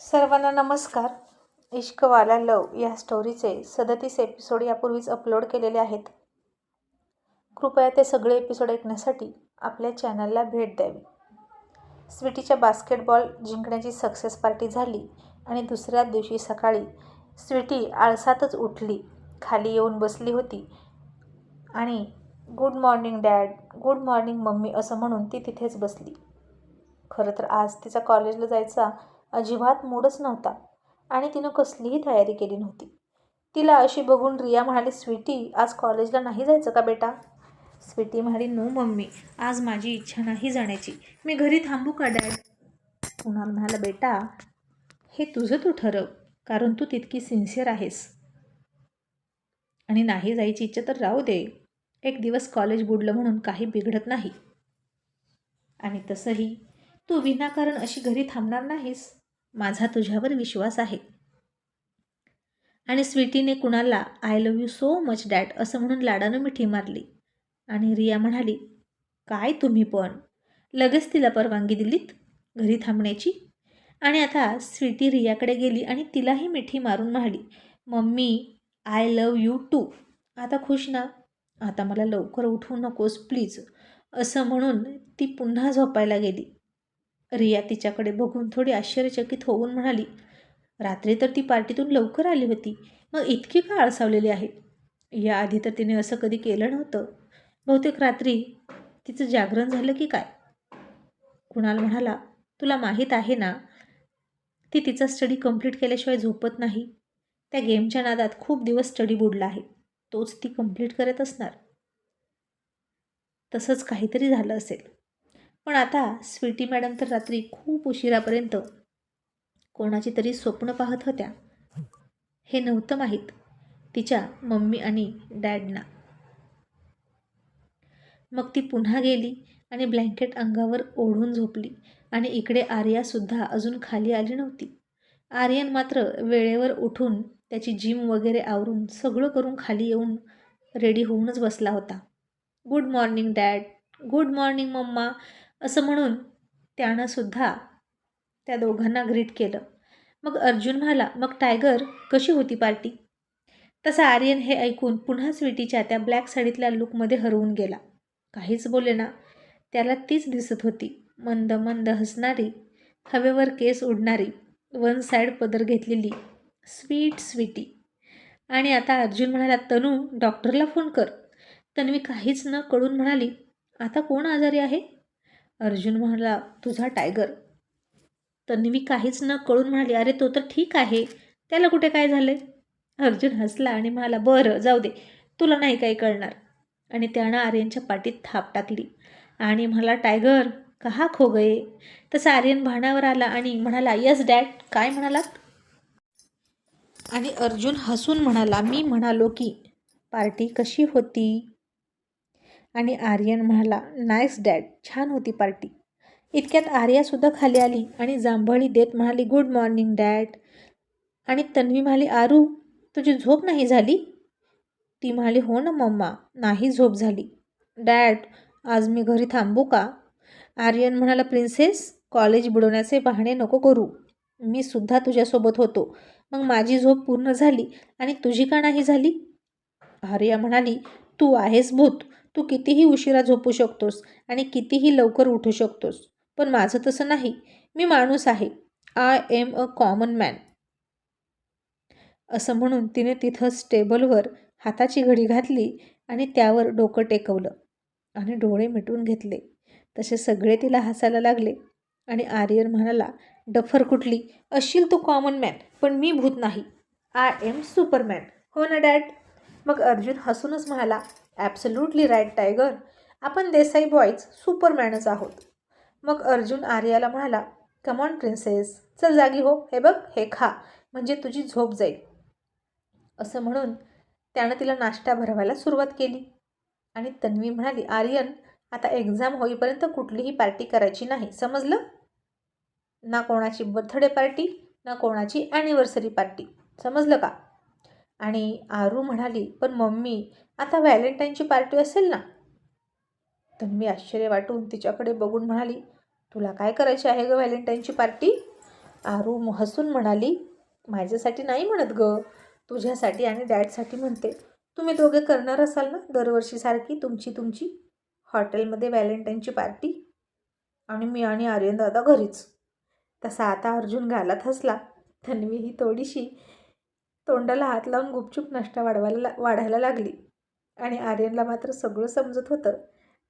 सर्वांना नमस्कार. इश्कवाला लव या स्टोरीचे सदतीस एपिसोड यापूर्वीच अपलोड केलेले आहेत. कृपया ते सगळे एपिसोड ऐकण्यासाठी आपल्या चॅनलला भेट द्यावी. स्वीटीच्या बास्केटबॉल जिंकण्याची सक्सेस पार्टी झाली आणि दुसऱ्या दिवशी सकाळी स्वीटी आळसातच उठली खाली येऊन बसली होती आणि good morning dad good morning mummy असं म्हणून ती तिथेच बसली. खरं तर आज तिचा कॉलेजला जायचा अजिबात मूडच नव्हता आणि तिनं कसलीही तयारी केली नव्हती. तिला अशी बघून रिया म्हणाली स्वीटी आज कॉलेजला नाही जायचं का बेटा? स्वीटी म्हणाली नो मम्मी आज माझी इच्छा नाही जाण्याची. मी घरी थांबू का डॅड? कुणाल म्हणाला बेटा हे तुझं तू ठरव कारण तू तितकी सिन्सिअर आहेस. आणि नाही जायची इच्छा तर राहू दे. एक दिवस कॉलेज बुडलं म्हणून काही बिघडत नाही. आणि तसंही तू विनाकारण अशी घरी थांबणार नाहीस? माझा तुझ्यावर विश्वास आहे. आणि स्वीटीने कुणाला I love you so much dad असं म्हणून लाडानं मिठी मारली. आणि रिया म्हणाली काय तुम्ही पण? लगेच तिला परवानगी दिलीत? घरी थांबण्याची? आणि आता स्वीटी रियाकडे गेली आणि तिलाही मिठी मारून म्हणाली mummy I love you too आता खुश ना? आता मला लवकर उठवू नकोस प्लीज असं म्हणून ती पुन्हा झोपायला गेली. रिया तिच्याकडे बघून थोडी आश्चर्यचकित होऊन म्हणाली रात्री तर ती पार्टीतून लवकर आली होती. मग इतकी का आळसावलेली आहे? याआधी तर तिने असं कधी केलं नव्हतं. बहुतेक रात्री तिचं जागरण झालं की काय? कुणाल म्हणाला तुला माहीत आहे ना ती तिचा स्टडी कंप्लीट केल्याशिवाय झोपत नाही. त्या गेमच्या नादात खूप दिवस स्टडी बुडला आहे. तोच ती कंप्लीट करत असणार. तसंच काहीतरी झालं असेल. पण आता स्वीटी मॅडम तर रात्री खूप उशिरापर्यंत कोणाची तरी स्वप्न पाहत होत्या. हे नव्हतं माहीत तिच्या मम्मी आणि डॅडना. मग ती पुन्हा गेली आणि ब्लँकेट अंगावर ओढून झोपली आणि इकडे आर्यासुद्धा अजून खाली आली नव्हती. आर्यन मात्र वेळेवर उठून त्याची जिम वगैरे आवरून सगळं करून खाली येऊन रेडी होऊनच बसला होता. Good morning dad. Good morning mumma. असं म्हणून त्यानंसुद्धा त्या दोघांना ग्रीट केलं. मग अर्जुन म्हणाला मग टायगर कशी होती पार्टी? तसा आर्यन हे ऐकून पुन्हा स्वीटीच्या त्या ब्लॅक साडीतल्या लुकमध्ये हरवून गेला. काहीच बोले ना त्याला तीच दिसत होती. मंद मंद हसणारी हवेवर केस उडणारी वन साईड पदर घेतलेली स्वीट स्वीटी. आणि आता अर्जुन म्हणाला तनू डॉक्टरला फोन कर. तन्वी काहीच न कळून म्हणाली आता कोण आजारी आहे? अर्जुन म्हणाला तुझा टायगर तन्वी काहीच न कळून म्हणाली अरे तो तर ठीक आहे. त्याला कुठे काय झालं अर्जुन हसला आणि म्हणाला बरं जाऊ दे. तुला नाही काही कळणार. आणि त्यानं आर्यनच्या पाठीत थाप टाकली. आणि म्हणाला टायगर कहा खो गये? तसं आर्यन भाणावर आला आणि म्हणाला यस डॅड काय म्हणालात? आणि अर्जुन हसून म्हणाला मी म्हणालो की पार्टी कशी होती? आणि आर्यन म्हणाला नाईस डॅड छान होती पार्टी. इतक्यात आर्यासुद्धा खाली आली आणि जांभळी देत म्हणाली गुड मॉर्निंग डॅड. आणि तन्वी म्हणाली आरू तुझी झोप नाही झाली? ती म्हणाली हो ना मम्मा नाही झोप झाली. डॅड आज मी घरी थांबू का? आर्यन म्हणाला प्रिन्सेस कॉलेज बुडवण्याचे बहाणे नको करू. मी सुद्धा तुझ्यासोबत होतो. मग माझी झोप पूर्ण झाली आणि तुझी का नाही झाली? आर्या म्हणाली तू आहेस भूत. तू कितीही उशिरा झोपू शकतोस आणि कितीही लवकर उठू शकतोस पण माझं तसं नाही. मी माणूस आहे. I am a common man असं म्हणून तिने तिथं टेबलवर हाताची घडी घातली आणि त्यावर डोकं टेकवलं आणि डोळे मिटून घेतले. तसे सगळे तिला हसायला लागले आणि आर्यन म्हणाला डफर कुठली? असशील तू कॉमन मॅन पण मी भूत नाही. आय एम सुपरमॅन हो ना डॅड? मग अर्जुन हसूनच म्हणाला ॲब्सल्युटली राईट टायगर आपण देसाई बॉयज सुपरमॅनच आहोत. मग अर्जुन आर्याला म्हणाला कमॉन प्रिन्सेस चल जागी हो. हे बघ हे खा. म्हणजे तुझी झोप जाईल. असं म्हणून त्यानं तिला नाश्ता भरवायला सुरुवात केली. आणि तन्वी म्हणाली आर्यन आता एक्झाम होईपर्यंत कुठलीही पार्टी करायची नाही. समजलं? ना कोणाची बर्थडे पार्टी ना कोणाची ॲनिव्हर्सरी पार्टी समजलं का? आणि आरू म्हणाली पण मम्मी आता व्हॅलेंटाईनची पार्टी असेल ना? तन्वी आश्चर्य वाटून तिच्याकडे बघून म्हणाली तुला काय करायची आहे ग व्हॅलेंटाईनची पार्टी? आरू हसून म्हणाली माझ्यासाठी नाही म्हणत ग. तुझ्यासाठी आणि डॅडसाठी म्हणते. तुम्ही दोघे करणार असाल ना दरवर्षीसारखी तुमची तुमची हॉटेलमध्ये व्हॅलेंटाईनची पार्टी? आणि मी आणि आर्यन दादा घरीच. तसा आता अर्जुन घालत हसला. तन्वी ही थोडीशी तोंडाला हात लावून गुपचूप नाश्ता वाढवायला ला- वाढायला लागली. आणि आर्यनला मात्र सगळं समजत होतं.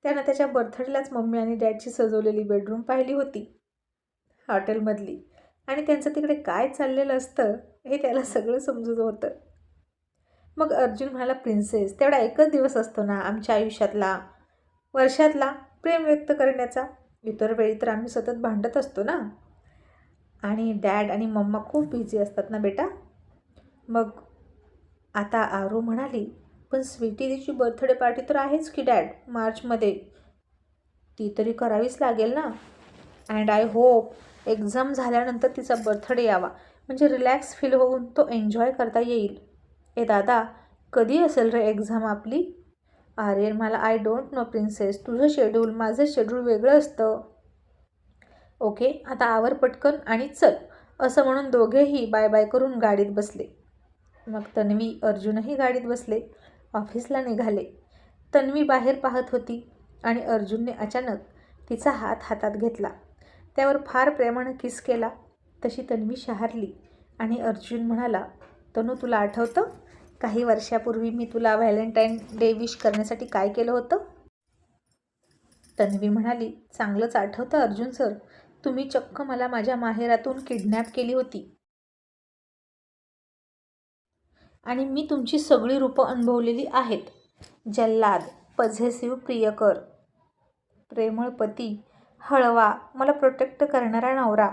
त्यानं त्याच्या बर्थडेलाच मम्मी आणि डॅडची सजवलेली बेडरूम पाहिली होती हॉटेलमधली. आणि त्यांचं तिकडे काय चाललेलं असतं हे त्याला सगळं समजत होतं. मग अर्जुन म्हणाला प्रिन्सेस तेवढा एकच दिवस असतो ना आमच्या आयुष्यातला? वर्षातला? प्रेम व्यक्त करण्याचा? इतर वेळी तर आम्ही सतत भांडत असतो ना? आणि डॅड आणि मम्मा खूप बिझी असतात ना बेटा? मग आता आरू म्हणाली पण स्वीटी तिची बर्थडे पार्टी तर आहेच की डॅड मार्चमध्ये. ती तरी करावीच लागेल ना? अँड आय होप एक्झाम झाल्यानंतर तिचा बर्थडे यावा. म्हणजे रिलॅक्स फील होऊन तो एन्जॉय करता येईल. ए दादा कधी असेल रे एक्झाम आपली? अरे मला आय डोंट नो प्रिन्सेस तुझं शेड्यूल माझं शेड्यूल वेगळं असतं. ओके आता आवर पटकन आणि चल. असं म्हणून दोघेही बाय बाय करून गाडीत बसले. मग तन्वी अर्जुनही गाडीत बसले. ऑफिसला निघाले. तन्वी बाहेर पाहत होती आणि अर्जुनने अचानक तिचा हात हातात घेतला. त्यावर फार प्रेमानं किस केला. तशी तन्वी शहारली आणि अर्जुन म्हणाला तनू तुला आठवतं? काही वर्षापूर्वी मी तुला व्हॅलेंटाईन डे विश करण्यासाठी काय केलं होतं? तन्वी म्हणाली चांगलंच आठवतं अर्जुन सर. तुम्ही चक्क मला माझ्या माहेरातून किडनॅप केली होती. आणि मी तुमची सगळी रूपं अनुभवलेली आहेत. जल्लाद पझेसिव्ह प्रियकर प्रेमळ पती हळवा मला प्रोटेक्ट करणारा नवरा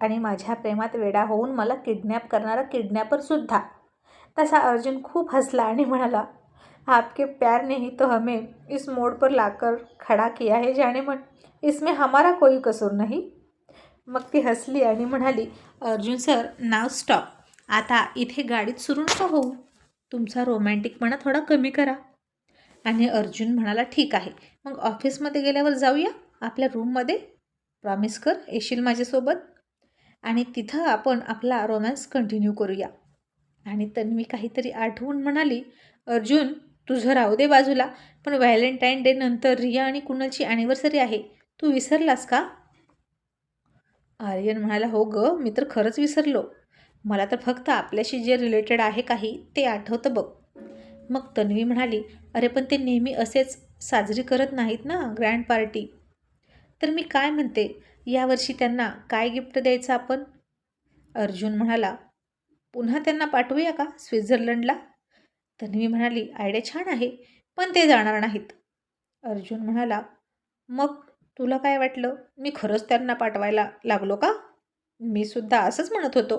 आणि माझ्या प्रेमात वेडा होऊन मला किडनॅप करणारा किडनॅपरसुद्धा तसा अर्जुन खूप हसला आणि म्हणाला आपके प्यार ने ही तो हमें इस मोड़ पर लाकर खड़ा किया है जाने मन. इसमें हमारा कोई कसूर नाही. मग ती हसली आणि म्हणाली अर्जुन सर नाव स्टॉप आता इथे गाडीत सुरू नका होऊ. तुमचा रोमॅन्टिकपणा थोडा कमी करा. आणि अर्जुन म्हणाला ठीक आहे. मग ऑफिसमध्ये गेल्यावर जाऊया. आपल्या रूममध्ये प्रॉमिस कर येशील माझ्यासोबत. आणि तिथं आपण आपला रोमॅन्स कंटिन्यू करूया. आणि तन्वी काहीतरी आठवून म्हणाली अर्जुन तुझं राहू दे बाजूला. पण व्हॅलेंटाईन डे नंतर रिया आणि कुणालची ॲनिव्हर्सरी आहे. तू विसरलास का? आर्यन म्हणाला हो ग मी तर खरंच विसरलो. मला तर फक्त आपल्याशी जे रिलेटेड आहे काही ते आठवतं बघ. मग तन्वी म्हणाली अरे पण ते नेहमी असेच साजरी करत नाहीत ना ग्रँड पार्टी तर मी काय म्हणते? यावर्षी त्यांना काय गिफ्ट द्यायचं आपण? अर्जुन म्हणाला पुन्हा त्यांना पाठवूया का स्वित्झर्लंडला? तन्वी म्हणाली आयडिया छान आहे पण ते जाणार नाहीत. अर्जुन म्हणाला मग तुला काय वाटलं? मी खरंच त्यांना पाठवायला लागलो का? मी सुद्धा असंच म्हणत होतो.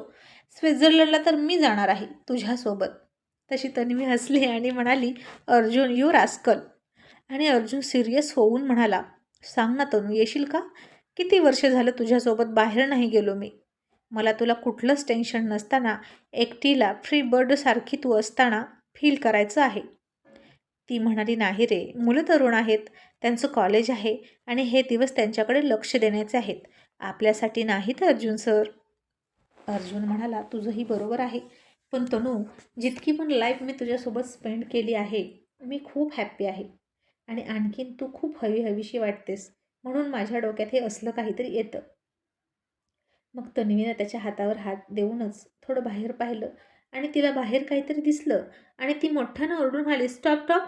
स्वित्झर्लंडला तर मी जाणार आहे तुझ्यासोबत. तशी तन्वी हसली आणि म्हणाली अर्जुन यू रास्कल आणि अर्जुन सिरियस होऊन म्हणाला सांग ना तनू येशील का? किती वर्ष झालं तुझ्यासोबत बाहेर नाही गेलो मी. मला तुला कुठलंच टेन्शन नसताना एकटीला फ्री बर्डसारखी तू असताना फील करायचं आहे. ती म्हणाली नाही रे मुलं तरुण आहेत त्यांचं कॉलेज आहे आणि हे दिवस त्यांच्याकडे लक्ष देण्याचे आहेत. आपल्यासाठी नाहीत अर्जुन सर अर्जुन म्हणाला तुझंही बरोबर आहे. पण तनू जितकी पण लाईफ मी तुझ्यासोबत स्पेंड केली आहे मी खूप हॅप्पी आहे. आणि आणखीन तू खूप हवी हवीशी वाटतेस. म्हणून माझ्या डोक्यात हे असलं काहीतरी येतं. मग तन्वीनं त्याच्या हातावर हात देऊनच थोडं बाहेर पाहिलं आणि तिला बाहेर काहीतरी दिसलं आणि ती मोठ्यानं ओरडून म्हणाली स्टॉप टॉप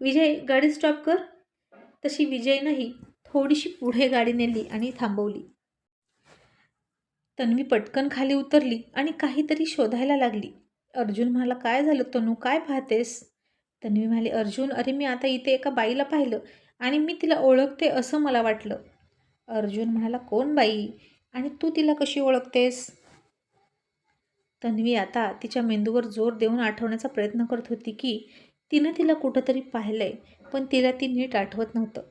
विजय गाडी स्टॉप कर. तशी विजयनंही थोडीशी पुढे गाडी नेली आणि थांबवली. तन्वी पटकन खाली उतरली आणि काहीतरी शोधायला लागली. अर्जुन म्हणाला काय झालं तनू? काय पाहतेस? तन्वी म्हणाली अर्जुन अरे मी आता इथे एका बाईला पाहिलं आणि मी तिला ओळखते असं मला वाटलं. अर्जुन म्हणाला कोण बाई? आणि तू तिला कशी ओळखतेस? तन्वी आता तिच्या मेंदूवर जोर देऊन आठवण्याचा प्रयत्न करत होती की तिनं तिला कुठंतरी पाहिलंय पण तिला ती नीट आठवत नव्हतं.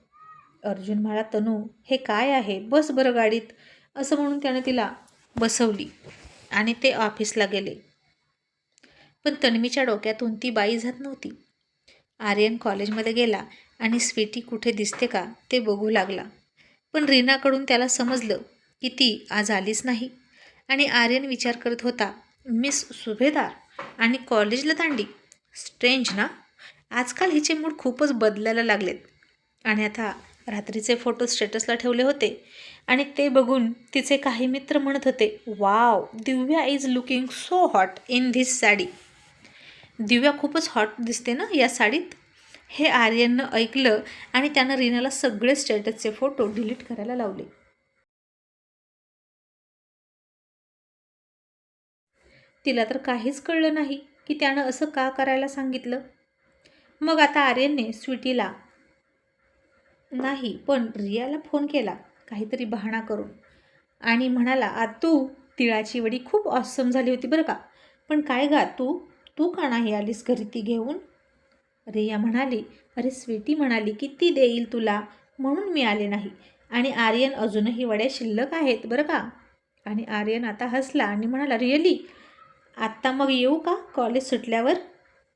अर्जुन म्हणाला तनू हे काय आहे? बस बरं गाडीत. असं म्हणून त्यानं तिला बसवली आणि ते ऑफिसला गेले. पण तन्वीच्या डोक्यातून ती बाई जात नव्हती. आर्यन कॉलेजमध्ये गेला आणि स्वीटी कुठे दिसते का ते बघू लागला. पण रीनाकडून त्याला समजलं की ती आज आलीच नाही. आणि आर्यन विचार करत होता मिस सुभेदार आणि कॉलेजला दांडी? स्ट्रेंज ना? आजकाल हिचे मूड खूपच बदलायला लागलेत. आणि आता रात्रीचे फोटो स्टेटसला ठेवले होते. आणि ते बघून तिचे काही मित्र म्हणत होते wow Divya is looking so hot in this sari. Divya खूपच हॉट दिसते ना या साडीत? हे आर्यननं ऐकलं आणि त्यानं रीनाला सगळे स्टेटसचे फोटो डिलीट करायला लावले. तिला तर काहीच कळलं नाही की त्यानं असं का करायला सांगितलं. मग आता आर्यनने स्वीटीला नाही पण रियाला फोन केला. काहीतरी बहाणा करून. आणि म्हणाला आतू तिळाची वडी खूप ऑसम झाली होती बरं का. पण काय गा तू? तू का नाही आलीस घरी ती घेऊन? रिया म्हणाली अरे स्वीटी म्हणाली की ती देईल तुला म्हणून मी आले नाही. आणि आर्यन अजूनही वड्या शिल्लक आहेत बरं का. आणि आर्यन आता हसला आणि म्हणाला रिअली? आत्ता मग येऊ का कॉलेज सुटल्यावर?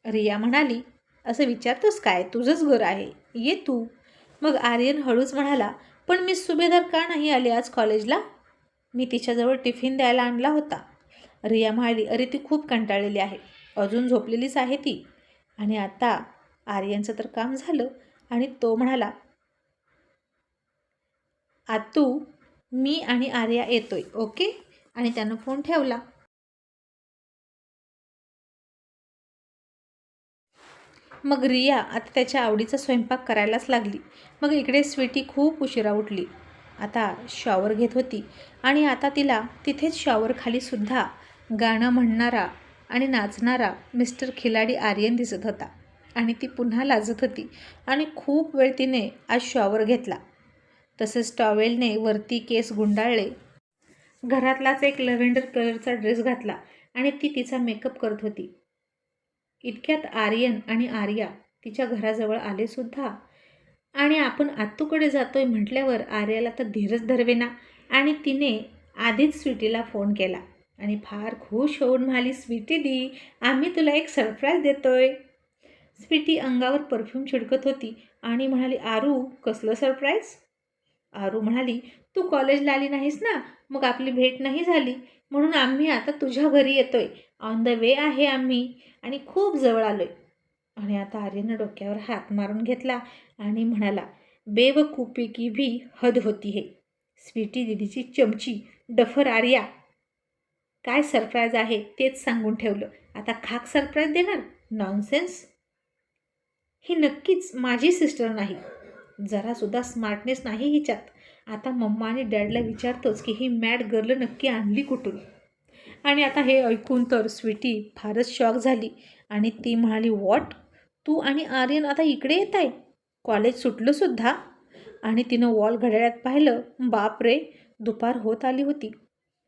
रिया म्हणाली असं विचारतोस काय? तुझंच घर आहे. ये तू. मग आर्यन हळूच म्हणाला पण मी सुभेदार का नाही आले आज कॉलेजला मी तिच्याजवळ टिफिन द्यायला आणला होता. रिया म्हणाली अरे ती खूप कंटाळलेली आहे. अजून झोपलेलीच आहे ती. आणि आता आर्यनचं तर काम झालं आणि तो म्हणाला आतू मी आणि आर्या येतोय ओके? आणि त्यानं फोन ठेवला. मग रिया आता त्याच्या आवडीचा स्वयंपाक करायलाच लागली. मग इकडे स्वीटी खूप उशिरा उठली. आता शॉवर घेत होती आणि आता तिला तिथेच शॉवरखालीसुद्धा गाणं म्हणणारा आणि नाचणारा मिस्टर खिलाडी आर्यन दिसत होता. आणि ती पुन्हा लाजत होती आणि खूप वेळ तिने आज शॉवर घेतला. तसेच टॉवेलने वरती केस गुंडाळले. घरातलाच एक लव्हेंडर कलरचा ड्रेस घातला आणि ती तिचा मेकअप करत होती. इतक्यात आर्यन आणि आर्या तिच्या घराजवळ आले सुद्धा. आणि आपण आत्तूकडे जातोय म्हटल्यावर आर्याला तर धीरच धरवेना. आणि तिने आधीच स्वीटीला फोन केला. आणि फार खुश होऊन म्हणाली स्वीटी दी आम्ही तुला एक सरप्राईज देतोय. स्वीटी अंगावर परफ्यूम छिडकत होती आणि म्हणाली आरू कसलं सरप्राईज आरू म्हणाली तू कॉलेजला आली नाहीस ना? मग आपली भेट नाही झाली. म्हणून आम्ही आता तुझ्या घरी येतोय. ऑन द वे आहे आम्ही. आणि खूप जवळ आलोय. आणि आता आर्यनं डोक्यावर हात मारून घेतला आणि म्हणाला बेवकूपी की भी हद होती हे. स्वीटी दिदीची चमची डफर आर्या. काय सरप्राईज आहे तेच सांगून ठेवलं. आता खाक सरप्राईज देणार? नॉनसेन्स ही नक्कीच माझी सिस्टर नाही. जरासुद्धा स्मार्टनेस नाही हिच्यात. आता मम्मा आणि डॅडला विचारतोच की ही मॅड गर्ल नक्की आणली कुठून? आणि आता हे ऐकून तर स्वीटी फारच शॉक झाली आणि ती म्हणाली वॉट तू आणि आर्यन आता इकडे येत आहे कॉलेज सुटलंसुद्धा आणि तिनं वॉल घड्याळ्यात पाहिलं बाप रे दुपार होत आली होती.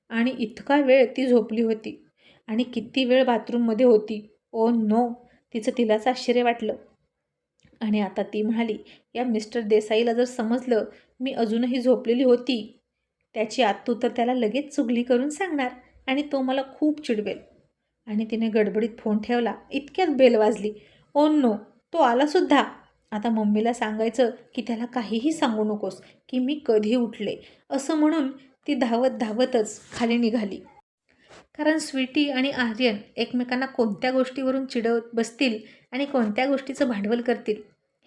आणि इतका वेळ ती झोपली होती. आणि किती वेळ बाथरूममध्ये होती. ओ नो तिचं तिलाच आश्चर्य वाटलं. आणि आता ती म्हणाली या मिस्टर देसाईला जर समजलं मी अजूनही झोपलेली होती. त्याची आत्तू तर त्याला लगेच चुगली करून सांगणार आणि तो मला खूप चिडवेल. आणि तिने गडबडीत फोन ठेवला. इतक्यात बेल वाजली. ओ नो तो आलासुद्धा आता मम्मीला सांगायचं की त्याला काहीही सांगू नकोस की मी कधी उठले. असं म्हणून ती धावत धावतच खाली निघाली. कारण स्वीटी आणि आर्यन एकमेकांना कोणत्या गोष्टीवरून चिडवत बसतील आणि कोणत्या गोष्टीचं भांडवल करतील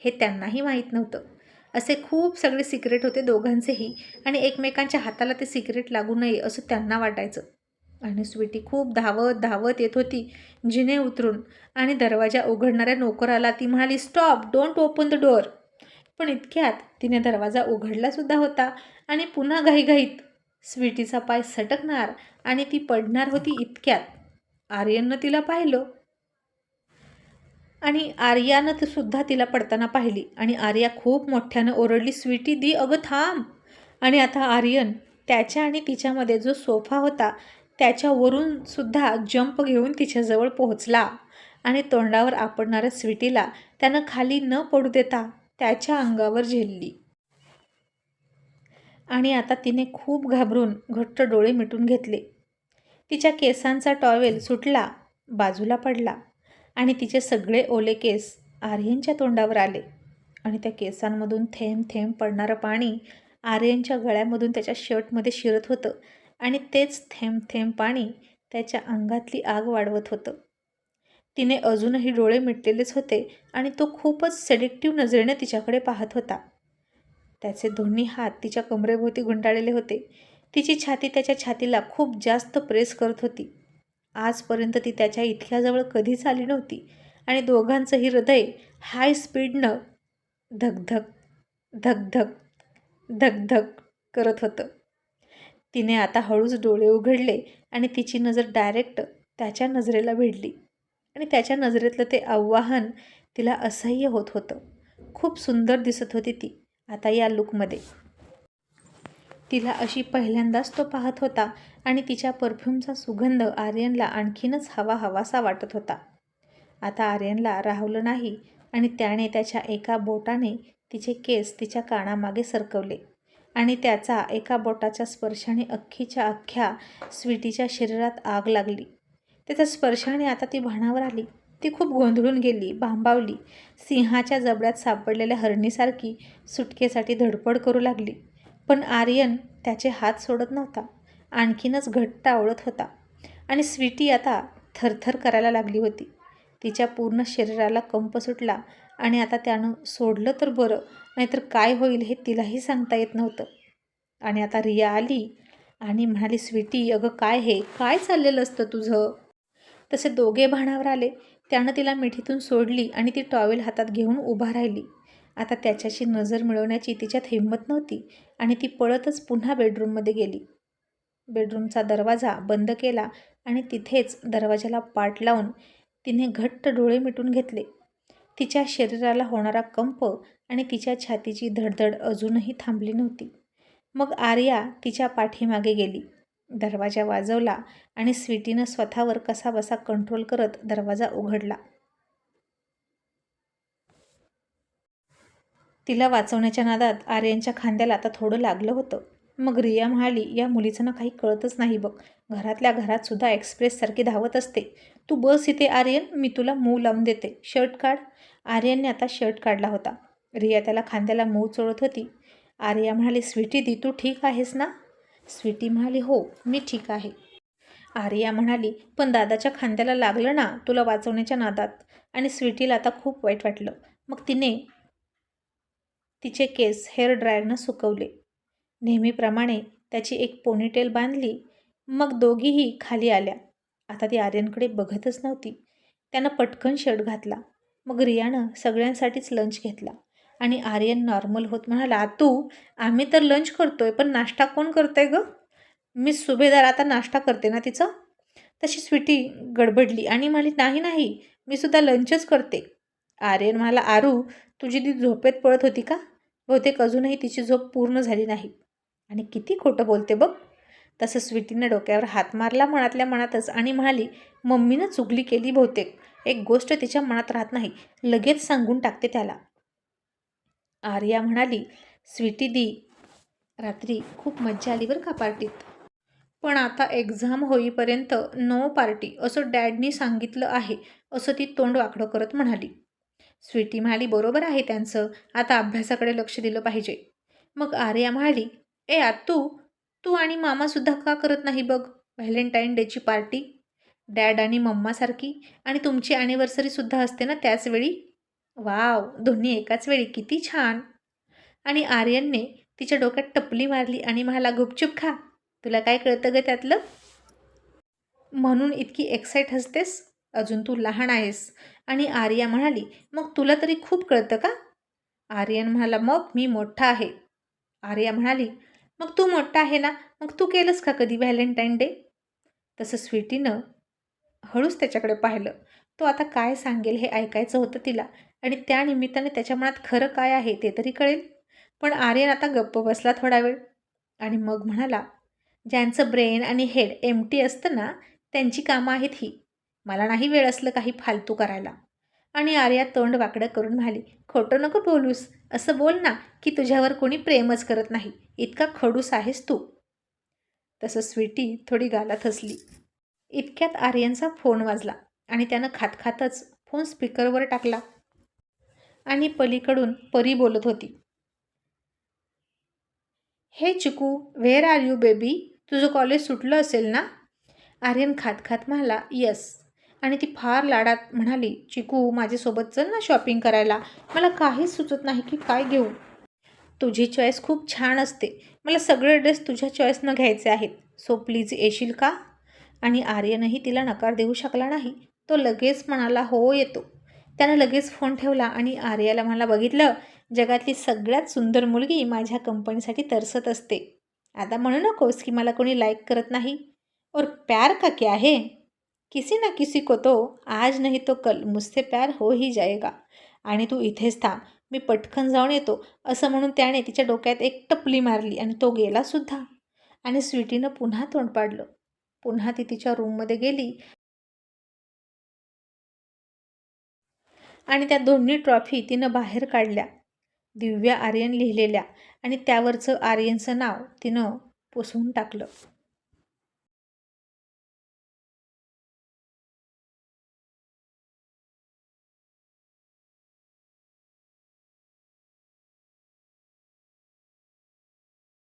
हे त्यांनाही माहीत नव्हतं. असे खूप सगळे सिक्रेट होते दोघांचेही. आणि एकमेकांच्या हाताला ते सिक्रेट लागू नये असं त्यांना वाटायचं. आणि स्वीटी खूप धावत धावत येत होती जिने उतरून. आणि दरवाजा उघडणाऱ्या नोकराला ती म्हणाली stop don't open the door पण इतक्यात तिने दरवाजा उघडलासुद्धा होता आणि पुन्हा घाईघाईत स्वीटीचा पाय सटकणार आणि ती पडणार होती इतक्यात. आर्यननं तिला पाहिलं. आणि आर्यानं तर सुद्धा तिला पडताना पाहिली. आणि आर्या खूप मोठ्यानं ओरडली स्वीटी दी अगं थांब. आणि आता आर्यन त्याच्या आणि तिच्यामध्ये जो सोफा होता त्याच्यावरून सुद्धा जंप घेऊन तिच्याजवळ पोहोचला. आणि तोंडावर आपडणाऱ्या स्वीटीला त्यानं खाली न पडू देता त्याच्या अंगावर झेलली. आणि आता तिने खूप घाबरून घट्ट डोळे मिटून घेतले. तिच्या केसांचा टॉवेल सुटला बाजूला पडला. आणि तिचे सगळे ओले केस आर्यनच्या तोंडावर आले. आणि त्या केसांमधून थेंब थेंब पडणारं पाणी आर्यनच्या गळ्यामधून त्याच्या शर्टमध्ये शिरत होतं आणि तेच थेंब थेंब पाणी त्याच्या अंगातली आग वाढवत होतं. तिने अजूनही डोळे मिटलेलेच होते आणि तो खूपच सेडिक्टिव्ह नजरेने तिच्याकडे पाहत होता. त्याचे दोन्ही हात तिच्या कमरेभोवती गुंडाळलेले होते. तिची छाती त्याच्या छातीला खूप जास्त प्रेस करत होती. आजपर्यंत ती त्याच्या इतक्याजवळ कधीच आली नव्हती. आणि दोघांचंही हृदय हाय स्पीडनं धगधग धगधग धगधग करत होतं. तिने आता हळूच डोळे उघडले आणि तिची नजर डायरेक्ट त्याच्या नजरेला भिडली. आणि त्याच्या नजरेतलं ते आव्हान तिला असह्य होत होतं. खूप सुंदर दिसत होती ती. आता या लुकमध्ये तिला अशी पहिल्यांदाच तो पाहत होता आणि तिच्या परफ्यूमचा सुगंध आर्यनला आणखीनच हवा हवासा वाटत होता. आता आर्यनला राहुलं नाही आणि त्याने त्याच्या एका बोटाने तिचे केस तिच्या कानामागे सरकवले आणि त्याचा एका बोटाच्या स्पर्शाने अख्खीच्या अख्ख्या स्वीटीच्या शरीरात आग लागली. त्याच्या स्पर्शाने आता ती भाणावर आली. ती खूप गोंधळून गेली भांबावली सिंहाच्या जबड्यात सापडलेल्या हरणीसारखी सुटकेसाठी धडपड करू लागली. पण आर्यन त्याचे हात सोडत नव्हता. आणखीनच घट्ट आवळत होता. आणि स्वीटी आता थरथर करायला लागली होती. तिच्या पूर्ण शरीराला कंप सुटला आणि आता त्यानं सोडलं तर बरं नाहीतर काय होईल हे तिलाही सांगता येत नव्हतं. आणि आता रिया आली आणि म्हणाली स्वीटी अगं काय हे? काय चाललेलं असतं तुझं? तसे दोघे भाणावर आले. त्यानं तिला मिठीतून सोडली आणि ती टॉवेल हातात घेऊन उभा राहिली. आता त्याच्याशी नजर मिळवण्याची तिच्यात हिंमत नव्हती आणि ती पळतच पुन्हा बेडरूममध्ये गेली. बेडरूमचा दरवाजा बंद केला आणि तिथेच दरवाजाला पाठ लावून तिने घट्ट डोळे मिटून घेतले. तिच्या शरीराला होणारा कंप आणि तिच्या छातीची धडधड अजूनही थांबली नव्हती. मग आर्या तिच्या पाठीमागे गेली. दरवाजा वाजवला आणि स्वीटीनं स्वतःवर कसा बसा कंट्रोल करत दरवाजा उघडला. तिला वाचवण्याच्या नादात आर्यनच्या खांद्याला आता थोडं लागलं होतं. मग रिया म्हणाली या मुलीचं ना काही कळतच नाही बघ. घरातल्या घरात सुद्धा एक्सप्रेससारखी धावत असते. तू बस इथे आर्यन. मी तुला मऊ लावून देते. शर्ट काढ. आर्यनने आता शर्ट काढला होता. रिया त्याला खांद्याला मऊ चोळत होती. आर्या म्हणाली स्वीटी दी तू ठीक आहेस ना? स्वीटी म्हणाली हो मी ठीक आहे. आर्या म्हणाली पण दादाच्या खांद्याला लागलं ना तुला वाचवण्याच्या नादात? आणि स्वीटीला आता खूप वाईट वाटलं. मग तिने तिचे केस हेअर ड्रायरनं सुकवले. नेहमीप्रमाणे त्याची एक पोनीटेल बांधली मग दोघीही खाली आल्या. आता ती आर्यनकडे बघतच नव्हती. त्यानं पटकन शर्ट घातला. मग रियानं सगळ्यांसाठीच लंच घेतला. आणि आर्यन नॉर्मल होत म्हणाला तू आम्ही तर लंच करतोय पण नाश्ता कोण करतंय गं? मी सुभेदार आता नाश्ता करते ना तिचं? तशी स्वीटी गडबडली आणि म्हणाली नाही नाही मी सुद्धा लंचच करते. आर्यन म्हणाला आरू तुझी ती झोपेत पळत होती का? बहुतेक अजूनही तिची झोप पूर्ण झाली नाही. आणि किती खोटं बोलते बघ. तसं स्वीटीनं डोक्यावर हात मारला मनातल्या मनातच आणि म्हणाली मम्मीनं चुगली केली बहुतेक. एक गोष्ट तिच्या मनात राहत नाही. लगेच सांगून टाकते त्याला. आर्या म्हणाली स्वीटी दी रात्री खूप मज्जा आली बरं का पार्टीत. पण आता एक्झाम होईपर्यंत नो पार्टी असं डॅडनी सांगितलं आहे असं ती तोंड वाकडं करत म्हणाली. स्वीटी म्हणाली बरोबर आहे त्यांचं. आता अभ्यासाकडे लक्ष दिलं पाहिजे. मग आर्या म्हणाली ए आत्तू तू आणि मामासुद्धा का करत नाही बघ? व्हॅलेंटाईन डेची पार्टी? डॅड आणि मम्मासारखी आणि तुमची ॲनिव्हर्सरीसुद्धा असते ना त्याच वेळी? वाव दोन्ही एकाच वेळी. किती छान. आणि आर्यनने तिच्या डोक्यात टपली मारली आणि म्हणाला गुपचूप खा. तुला काय कळतं ग त्यातलं? म्हणून इतकी एक्साईट हसतेस? अजून तू लहान आहेस. आणि आर्या म्हणाली मग तुला तरी खूप कळतं का? आर्यन म्हणाला मग मी मोठा आहे. आर्या म्हणाली मग तू मोठा आहे ना मग तू केलंस का कधी व्हॅलेंटाईन डे? तसं स्वीटीनं हळूच त्याच्याकडे पाहिलं. तो आता काय सांगेल हे ऐकायचं होतं तिला आणि त्या निमित्ताने त्याच्या मनात खरं काय आहे ते तरी कळेल. पण आर्यन आता गप्प बसला थोडा वेळ आणि मग म्हणाला ज्यांचं ब्रेन आणि हेड एमटी असतं ना त्यांची कामं आहेत ही. मला नाही वेळ असलं काही फालतू करायला. आणि आर्या तोंड वाकडं करून म्हणाली खोटं नको बोलूस. असं बोल ना की तुझ्यावर कोणी प्रेमच करत नाही. इतका खडूस आहेस तू. तसं स्वीटी थोडी गालात हसली. इतक्यात आर्यनचा फोन वाजला आणि त्यानं खातखातच फोन स्पीकरवर टाकला आणि पलीकडून परी बोलत होती. Hey Chiku where are you baby तुझं कॉलेज सुटलं असेल ना? आर्यन खात खात म्हणाला यस आणि ती फार लाडात म्हणाली चिकू माझ्यासोबत चल ना शॉपिंग करायला. मला काहीच सुचत नाही की काय घेऊ. तुझी चॉईस खूप छान असते. मला सगळे ड्रेस तुझ्या चॉईसनं घ्यायचे आहेत. सो प्लीज येशील का? आणि आर्यनही तिला नकार देऊ शकला नाही. तो लगेच म्हणाला हो येतो. त्यानं लगेच फोन ठेवला आणि आर्याला मला बघितलं? जगातली सगळ्यात सुंदर मुलगी माझ्या कंपनीसाठी तरसत असते. आता म्हणू नकोस की मला कोणी लाईक करत नाही. और प्यार का क्या है? किसी ना किसी को तो आज नाही तो कल मुझसे प्यार हो ही जाएगा। आणि तू इथेच थांब मी पटकन जाऊन येतो असं म्हणून त्याने तिच्या डोक्यात एक टपली मारली आणि तो गेला सुद्धा. आणि स्वीटीनं पुन्हा तोंड पाडलं. पुन्हा ती तिच्या रूममध्ये गेली. आणि त्या दोन्ही ट्रॉफी तिनं बाहेर काढल्या. दिव्या आर्यन लिहिलेल्या आणि त्यावरचं आर्यनचं नाव तिनं पुसवून टाकलं.